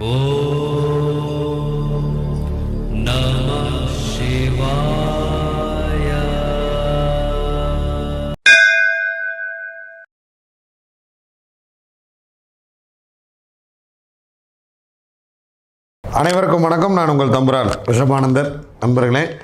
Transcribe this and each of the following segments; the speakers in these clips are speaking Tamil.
அனைவருக்கும் வணக்கம். நான் உங்கள் தம்புரான் ரிஷபானந்தர் நண்பர்களே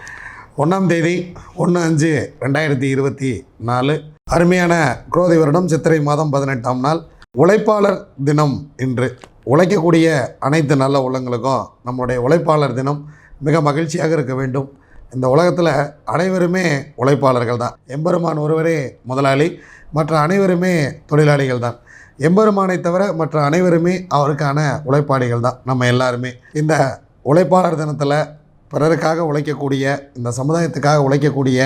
ஒன்றாம் தேதி ஒன்று அஞ்சு ரெண்டாயிரத்தி இருபத்தி நாலு. அருமையான குரோதி வருடம் சித்திரை மாதம் பதினெட்டாம் நாள். உழைப்பாளர் தினம் இன்று. உழைக்கக்கூடிய அனைத்து நல்ல உள்ளங்களுக்கும் நம்மளுடைய உழைப்பாளர் தினம் மிக மகிழ்ச்சியாக இருக்க வேண்டும். இந்த உலகத்தில் அனைவருமே உழைப்பாளர்கள் தான். எம்பெருமான் ஒருவரே முதலாளி மற்ற அனைவருமே தொழிலாளிகள் தான். எம்பெருமானை தவிர மற்ற அனைவருமே அவருக்கான உழைப்பாளிகள் தான் நம்ம எல்லாருமே. இந்த உழைப்பாளர் தினத்தில் பிறருக்காக உழைக்கக்கூடிய இந்த சமுதாயத்துக்காக உழைக்கக்கூடிய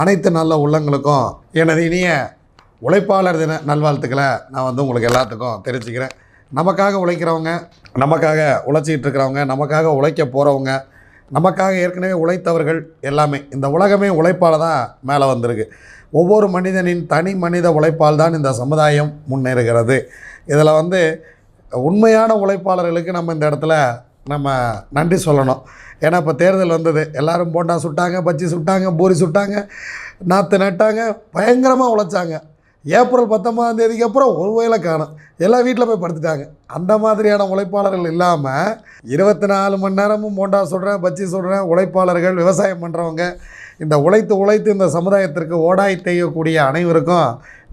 அனைத்து நல்ல உள்ளங்களுக்கும் எனது இனிய உழைப்பாளர் தின நல்வாழ்த்துக்களை நான் வந்து உங்களுக்கு எல்லாத்துக்கும் தெரிஞ்சுக்கிறேன் நமக்காக உழைக்கிறவங்க நமக்காக உழைச்சிக்கிட்டு இருக்கிறவங்க நமக்காக உழைக்க போகிறவங்க நமக்காக ஏற்கனவே உழைத்தவர்கள் எல்லாமே. இந்த உலகமே உழைப்பால் தான் மேலே வந்திருக்கு. ஒவ்வொரு மனிதனின் தனி மனித உழைப்பால் தான் இந்த சமுதாயம் முன்னேறுகிறது. இதில் வந்து உண்மையான உழைப்பாளர்களுக்கு நம்ம இந்த இடத்துல நம்ம நன்றி சொல்லணும். ஏன்னா இப்போ தேர்தல் வந்தது. எல்லாரும் போண்டா சுட்டாங்க பஜ்ஜி சுட்டாங்க பூரி சுட்டாங்க நாற்று நட்டாங்க பயங்கரமாக உழைச்சாங்க. ஏப்ரல் பத்தொன்பதாம் தேதிக்கு அப்புறம் ஒரு வயலை காணும். எல்லாம் வீட்டில் போய் படுத்துட்டாங்க. அந்த மாதிரியான உழைப்பாளர்கள் இல்லாமல் இருபத்தி நாலு மணி நேரமும் மோண்டா சொல்கிறேன் பஜ்ஜி சொல்கிறேன் உழைப்பாளர்கள் விவசாயம் பண்ணுறவங்க இந்த உழைத்து உழைத்து இந்த சமுதாயத்திற்கு ஓடாய் தேயக்கூடிய அனைவருக்கும்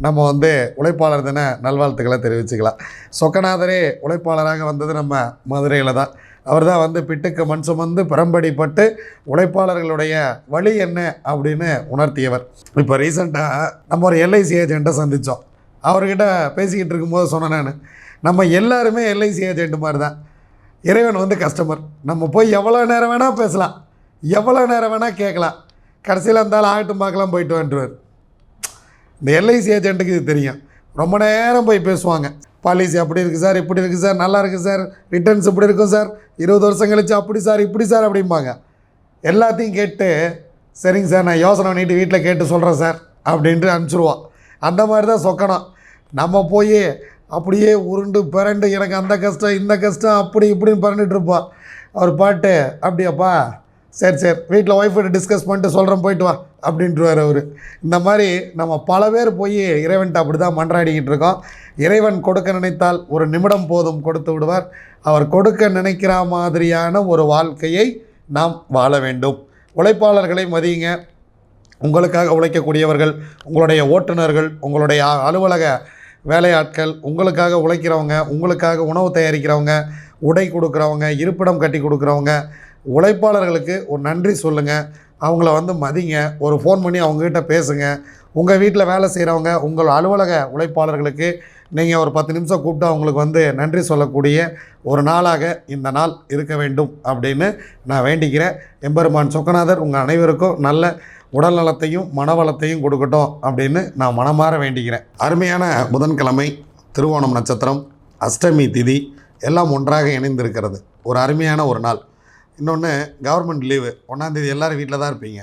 நம்ம வந்து உழைப்பாளர் தின நல்வாழ்த்துக்களை தெரிவிச்சுக்கலாம். சொக்கநாதரே உழைப்பாளராக வந்தது நம்ம மதுரையில் தான். அவர் தான் வந்து பிட்டுக்கு மண் சுமந்து பரம்படிப்பட்டு உழைப்பாளர்களுடைய வழி என்ன அப்படின்னு உணர்த்தியவர். இப்போ ரீசெண்டாக நம்ம ஒரு எல்ஐசி ஏஜெண்ட்டை சந்தித்தோம் அவர்கிட்ட பேசிக்கிட்டு இருக்கும்போது சொன்னேன் நான். நம்ம எல்லாருமே எல்ஐசி ஏஜெண்ட் மாதிரி தான் இறைவன் வந்து கஸ்டமர் நம்ம போய் எவ்வளோ நேரம் வேணால் பேசலாம். எவ்வளோ நேரம் வேணால் கேட்கலாம். கடைசியில் இருந்தாலும் ஆகட்டும் பார்க்கலாம் போயிட்டு வந்துட்டுவார் இந்த எல்ஐசி ஏஜென்ட்டுக்கு இது தெரியும். ரொம்ப நேரம் போய் பேசுவாங்க. பாலிசி அப்படி இருக்குது சார் இப்படி இருக்குது சார் நல்லா இருக்குது சார் ரிட்டர்ன்ஸ் இப்படி இருக்கும் சார் இருபது வருஷம் கழிச்சு அப்படி சார் இப்படி சார் அப்படிம்பாங்க. எல்லாத்தையும் கேட்டு சரிங்க சார் நான் யோசனை பண்ணிட்டு வீட்டில் கேட்டு சொல்கிறேன் சார் அப்படின்ட்டு அனுப்பிச்சிடுவான் அந்த மாதிரி தான் சொக்கணும். நம்ம போய் அப்படியே உருண்டு பிறண்டு எனக்கு அந்த கஷ்டம் இந்த கஷ்டம் அப்படி இப்படின்னு பிறண்டுட்டு இருப்போம் அவர் பாட்டு அப்படியாப்பா? சரி சரி. வீட்டில் ஒய்ஃபை டிஸ்கஸ் பண்ணிட்டு சொல்கிறேன் போயிட்டு வா அப்படின்ட்டுவார் அவர். இந்த மாதிரி நம்ம பல பேர் போய் இறைவன்ட்டு அப்படி தான் மன்றாடிக்கிட்டு இருக்கோம். இறைவன் கொடுக்க நினைத்தால் ஒரு நிமிடம் போதும் கொடுத்து விடுவார். அவர் கொடுக்க நினைக்கிற மாதிரியான ஒரு வாழ்க்கையை நாம் வாழ வேண்டும். உழைப்பாளர்களை மதியுங்க. உங்களுக்காக உழைக்கக்கூடியவர்கள் உங்களுடைய ஓட்டுநர்கள் உங்களுடைய அலுவலக வேலையாட்கள் உங்களுக்காக உழைக்கிறவங்க உங்களுக்காக உணவு தயாரிக்கிறவங்க உடை கொடுக்குறவங்க இருப்பிடம் கட்டி கொடுக்குறவங்க உழைப்பாளர்களுக்கு ஒரு நன்றி சொல்லுங்கள் அவங்கள வந்து மதிங்க. ஒரு ஃபோன் பண்ணி அவங்கக்கிட்ட பேசுங்க. உங்கள் வீட்டில் வேலை செய்கிறவங்க உங்கள் அலுவலக உழைப்பாளர்களுக்கு நீங்கள் ஒரு பத்து நிமிஷம் கூப்பிட்டு அவங்களுக்கு வந்து நன்றி சொல்லக்கூடிய ஒரு நாளாக இந்த நாள் இருக்க வேண்டும் அப்படின்னு நான் வேண்டிக்கிறேன். எம்பெருமான் சொக்கநாதர் உங்கள் அனைவருக்கும் நல்ல உடல் நலத்தையும் மனவளத்தையும் கொடுக்கட்டும் அப்படின்னு நான் மனமாற வேண்டிக்கிறேன். அருமையான புதன்கிழமை திருவோணம் நட்சத்திரம் அஷ்டமி திதி எல்லாம் ஒன்றாக இணைந்திருக்கிறது. ஒரு அருமையான ஒரு நாள். இன்னொன்று கவர்மெண்ட் லீவு ஒன்றாந்தேதி எல்லோரும் வீட்டில் தான் இருப்பீங்க.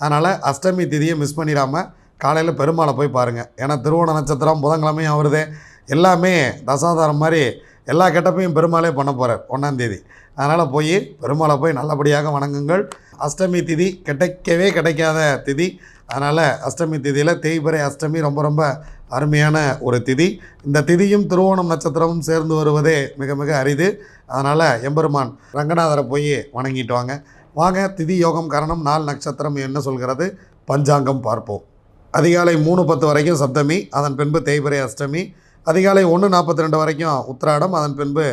அதனால் அஷ்டமி திதியை மிஸ் பண்ணிடாமல் காலையில் பெருமாளை போய் பாருங்கள் ஏன்னா திருவோண நட்சத்திரம் புதன்கிழமையும் வருது எல்லாமே தசாதாரம் மாதிரி எல்லா கெட்டப்பையும் பெருமாளே பண்ண போகிறார் ஒன்றாந்தேதி அதனால் போய் பெருமாளை போய் நல்லபடியாக வணங்குங்கள். அஷ்டமி திதி கிடைக்கவே கிடைக்காத திதி. அதனால் அஷ்டமி திதியில் தேய்பிறை அஷ்டமி ரொம்ப ரொம்ப அருமையான ஒரு திதி. இந்த திதியும் திருவோணம் நட்சத்திரமும் சேர்ந்து வருவதே மிக மிக அரிது. அதனால் எம்பெருமான் ரங்கநாதரை போய் வணங்கிட்டு வாங்க. வாங்க திதி யோகம் கரணம் நாள் நட்சத்திரம் என்ன சொல்கிறது? பஞ்சாங்கம் பார்ப்போம். அதிகாலை மூணு பத்து வரைக்கும் சப்தமி அதன் பின்பு தேய்பிரை அஷ்டமி அதிகாலை ஒன்று நாற்பத்தி ரெண்டு வரைக்கும் உத்திராடம் அதன் பின்பு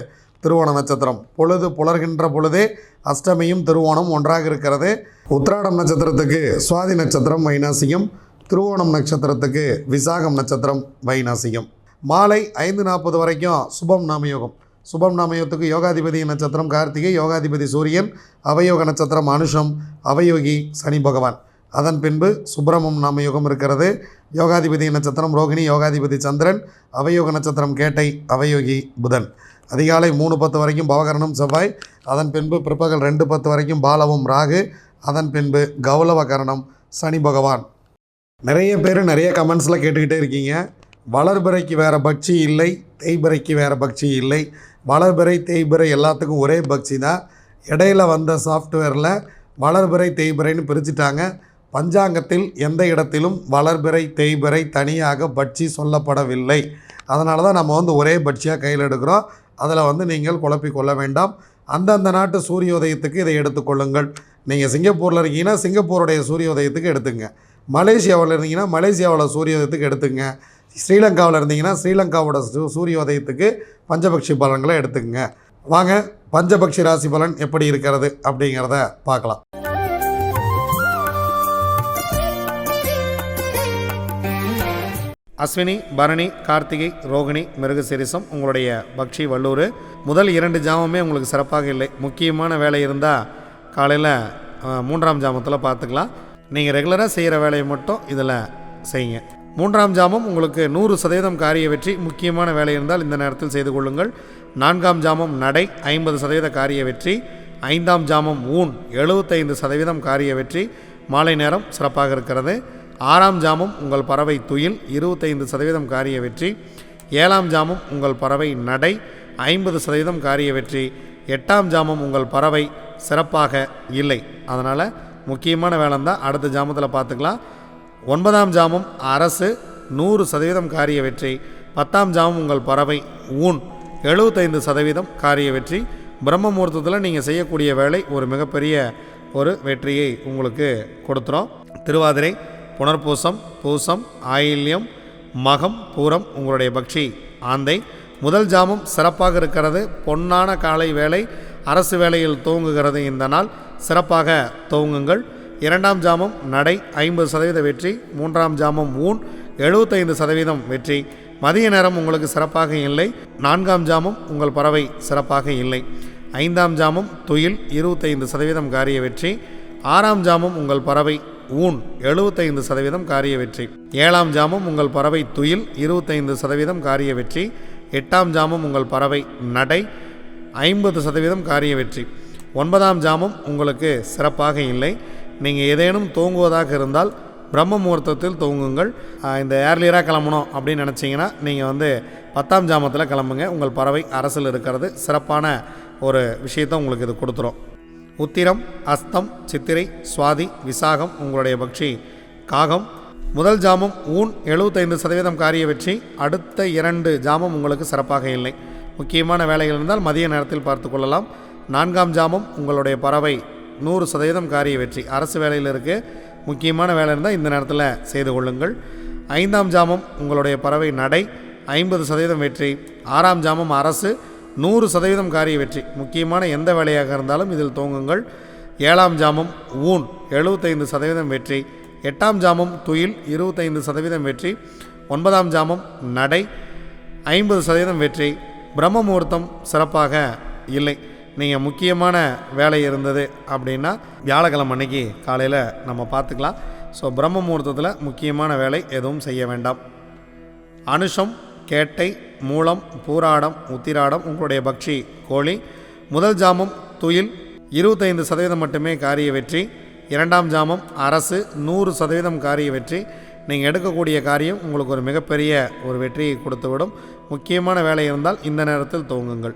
திருவோண நட்சத்திரம். பொழுது புலர்கின்ற பொழுதே அஷ்டமியும் திருவோணம் ஒன்றாக இருக்கிறது. உத்திராடம் நட்சத்திரத்துக்கு சுவாதி நட்சத்திரம் வைநாசிகம் திருவோணம் நட்சத்திரத்துக்கு விசாகம் நட்சத்திரம் வைநாசிகம் மாலை ஐந்து நாற்பது வரைக்கும் சுபம் நாமயோகம். சுபம் நாமயத்துக்கு யோகாதிபதி நட்சத்திரம் கார்த்திகை யோகாதிபதி சூரியன் அவயோக நட்சத்திரம் அனுஷம் அவயோகி சனி பகவான். அதன் பின்பு சுப்பிரமம் நாமயோகம் இருக்கிறது. யோகாதிபதி நட்சத்திரம் ரோகிணி யோகாதிபதி சந்திரன் அவயோக நட்சத்திரம் கேட்டை அவயோகி புதன். அதிகாலை மூணு பத்து வரைக்கும் பவகரணம் செவ்வாய். அதன் பின்பு பிற்பகல் ரெண்டு பத்து வரைக்கும் பாலவும் ராகு. அதன் பின்பு கௌலவ கரணம் சனி பகவான். நிறைய பேர் நிறைய கமெண்ட்ஸில் கேட்டுக்கிட்டே இருக்கீங்க. வளர்பிறைக்கு வேறு பக்ஷி இல்லை தேய்பிறைக்கு வேறு பக்ஷி இல்லை. வளர்பிறை தேய்பிறை எல்லாத்துக்கும் ஒரே பக்ஷி தான். இடையில வந்த சாஃப்ட்வேரில் வளர்பிறை தேய்பிறைன்னு பிரிச்சுட்டாங்க. பஞ்சாங்கத்தில் எந்த இடத்திலும் வளர்பிறை தேய்பிறை தனியாக பட்சி சொல்லப்படவில்லை. அதனால தான் நம்ம வந்து ஒரே பட்சியாக கையில் எடுக்கிறோம். அதில் வந்து நீங்கள் குழப்பிக்கொள்ள வேண்டாம். அந்தந்த நாட்டு சூரியோதயத்துக்கு இதை எடுத்துக்கொள்ளுங்கள் நீங்கள் சிங்கப்பூரில் இருக்கீங்கன்னா சிங்கப்பூருடைய சூரியோதயத்துக்கு எடுத்துங்க. மலேசியாவில் இருந்தீங்கன்னா மலேசியாவில் சூரியோதயத்துக்கு எடுத்துங்க. ஸ்ரீலங்காவில் இருந்தீங்கன்னா ஸ்ரீலங்காவோட சூ சூரியோதயத்துக்கு பஞ்சபக்ஷி பலன்களை எடுத்துக்கங்க. வாங்க பஞ்சபக்ஷி ராசி பலன் எப்படி இருக்கிறது அப்படிங்கிறத பார்க்கலாம். அஸ்வினி பரணி கார்த்திகை ரோகிணி மிருகசிரிசம் உங்களுடைய பக்ஷி வல்லூர். முதல் இரண்டு ஜாமமே உங்களுக்கு சிறப்பாக இல்லை. முக்கியமான வேலை இருந்தால் காலையில் மூன்றாம் ஜாமத்தில் பார்த்துக்கலாம். நீங்கள் ரெகுலராக செய்கிற வேலையை மட்டும் இதில் செய்யுங்க. மூன்றாம் ஜாமம் உங்களுக்கு நூறு சதவீதம் காரிய வெற்றி முக்கியமான வேலை இருந்தால் இந்த நேரத்தில் செய்து கொள்ளுங்கள். நான்காம் ஜாமம் நடை ஐம்பது சதவீத காரிய வெற்றி. ஐந்தாம் ஜாமம் ஊன் எழுபத்தைந்து சதவீதம் காரிய வெற்றி. மாலை நேரம் சிறப்பாக இருக்கிறது. ஆறாம் ஜாமம் உங்கள் பறவை துயில் இருபத்தைந்து சதவீதம் காரிய வெற்றி. ஏழாம் ஜாமம் உங்கள் பறவை நடை ஐம்பது சதவீதம் காரிய வெற்றி. எட்டாம் ஜாமம் உங்கள் பறவை சிறப்பாக இல்லை. அதனால் முக்கியமான வேலை தான் அடுத்த ஜாமத்தில் பார்த்துக்கலாம். ஒன்பதாம் ஜாமம் அரசு நூறு சதவீதம் காரிய வெற்றி பத்தாம் ஜாமம் உங்கள் பறவை ஊன் எழுபத்தைந்து சதவீதம் காரிய வெற்றி. பிரம்ம முகூர்த்தத்தில் நீங்கள் செய்யக்கூடிய வேலை ஒரு மிகப்பெரிய ஒரு வெற்றியை உங்களுக்கு கொடுத்துரும். திருவாதிரை புனர்பூசம் பூசம் ஆயில்யம் மகம் பூரம் உங்களுடைய பக்ஷி ஆந்தை. முதல் ஜாமம் சிறப்பாக இருக்கிறது பொன்னான காலை வேலை அரசு வேலையில் துவங்குகிறது இந்த நாள். சிறப்பாக துவங்குங்கள் இரண்டாம் ஜாமம் நடை ஐம்பது சதவீத வெற்றி மூன்றாம் ஜாமம் ஊன் எழுபத்தைந்து சதவீதம் வெற்றி. மதிய நேரம் உங்களுக்கு சிறப்பாக இல்லை. நான்காம் ஜாமம் உங்கள் பறவை சிறப்பாக இல்லை. ஐந்தாம் ஜாமம் துயில் இருபத்தைந்து சதவீதம் காரிய வெற்றி. ஆறாம் ஜாமம் உங்கள் பறவை ஊன் எழுபத்தைந்து சதவீதம் காரிய வெற்றி. ஏழாம் ஜாமம் உங்கள் பறவை துயில் இருபத்தைந்து சதவீதம் காரிய வெற்றி. எட்டாம் ஜாமம் உங்கள் பறவை நடை ஐம்பது சதவீதம் காரிய வெற்றி. ஒன்பதாம் ஜாமம் உங்களுக்கு சிறப்பாக இல்லை. நீங்கள் ஏதேனும் தூங்குவதாக இருந்தால் பிரம்ம முகூர்த்தத்தில் தூங்குங்கள். இந்த ஏர்லியராக கிளம்பணும் அப்படின்னு நினச்சிங்கன்னா நீங்கள் வந்து பத்தாம் ஜாமத்தில் கிளம்புங்க. உங்கள் பறவை அரசில் இருக்கிறது. சிறப்பான ஒரு விஷயத்தை உங்களுக்கு இது கொடுத்துரும். உத்திரம் அஸ்தம் சித்திரை சுவாதி விசாகம் உங்களுடைய பக்ஷி காகம். முதல் ஜாமம் ஊன் எழுபத்தைந்து சதவீதம் காரிய வெற்றி. அடுத்த இரண்டு ஜாமம் உங்களுக்கு சிறப்பாக இல்லை. முக்கியமான வேலைகள் இருந்தால் மதிய நேரத்தில் பார்த்து கொள்ளலாம். நான்காம் ஜாமம் உங்களுடைய பறவை நூறு சதவீதம் காரிய வெற்றி. அரசு வேலையில் இருக்குது முக்கியமான வேலை இருந்தால் இந்த நேரத்தில் செய்து கொள்ளுங்கள். ஐந்தாம் ஜாமம் உங்களுடைய பறவை நடை. ஐம்பது சதவீதம் வெற்றி. ஆறாம் ஜாமம் அரசு. நூறு சதவீதம் காரிய வெற்றி. முக்கியமான எந்த வேலையாக இருந்தாலும் இதில் துவங்குங்கள் ஏழாம் ஜாமம் ஊன். எழுபத்தைந்து சதவீதம் வெற்றி. எட்டாம் ஜாமம் துயில். இருபத்தைந்து சதவீதம் வெற்றி. ஒன்பதாம் ஜாமம் நடை. ஐம்பது சதவீதம் வெற்றி. பிரம்ம முகூர்த்தம் சிறப்பாக இல்லை. நீங்கள் முக்கியமான வேலை இருந்தது அப்படின்னா வியாழக்கிழமை அன்னைக்கு காலையில் நம்ம பார்த்துக்கலாம். ஸோ பிரம்ம முகூர்த்தத்தில் முக்கியமான வேலை எதுவும் செய்ய வேண்டாம். அனுஷம் கேட்டை மூலம் பூராடம் உத்திராடம் உங்களுடைய பக்ஷி கோழி முதல் ஜாமம் துயில் இருபத்தைந்து சதவீதம் மட்டுமே காரிய வெற்றி இரண்டாம் ஜாமம் அரசு நூறு சதவீதம் காரிய வெற்றி. நீங்கள் எடுக்கக்கூடிய காரியம் உங்களுக்கு ஒரு மிகப்பெரிய ஒரு வெற்றியை கொடுத்துவிடும். முக்கியமான வேலை இருந்தால் இந்த நேரத்தில் துவங்குங்கள்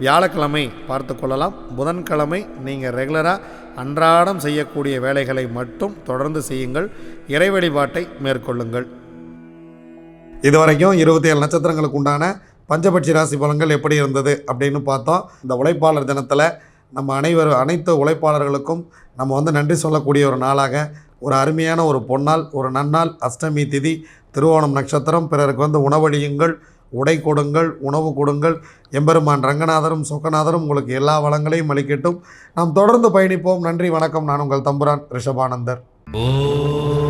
வியாழக்கிழமை பார்த்து கொள்ளலாம். புதன்கிழமை நீங்கள் ரெகுலராக அன்றாடம் செய்யக்கூடிய வேலைகளை மட்டும் தொடர்ந்து செய்யுங்கள். இறை வழிபாட்டை மேற்கொள்ளுங்கள். இதுவரைக்கும் இருபத்தி ஏழு நட்சத்திரங்களுக்கு உண்டான பஞ்சபட்சி ராசி பலன்கள் எப்படி இருந்தது அப்படின்னு பார்த்தோம். இந்த உழைப்பாளர் தினத்தில் நம்ம அனைவரும் அனைத்து உழைப்பாளர்களுக்கும் நம்ம வந்து நன்றி சொல்லக்கூடிய ஒரு நாளாக ஒரு அருமையான ஒரு பொன்னால் ஒரு நன்னாள் அஷ்டமி திதி திருவோணம் நட்சத்திரம் பிறருக்கு வந்து உணவழியுங்கள். உடை கொடுங்கள் உணவு கொடுங்கள். எம்பெருமான் ரங்கநாதரும் சொக்கநாதரும் உங்களுக்கு எல்லா வளங்களையும் அளிக்கட்டும். நாம் தொடர்ந்து பயணிப்போம். நன்றி வணக்கம். நான் உங்கள் தம்புரான் ரிஷபானந்தர். ஓ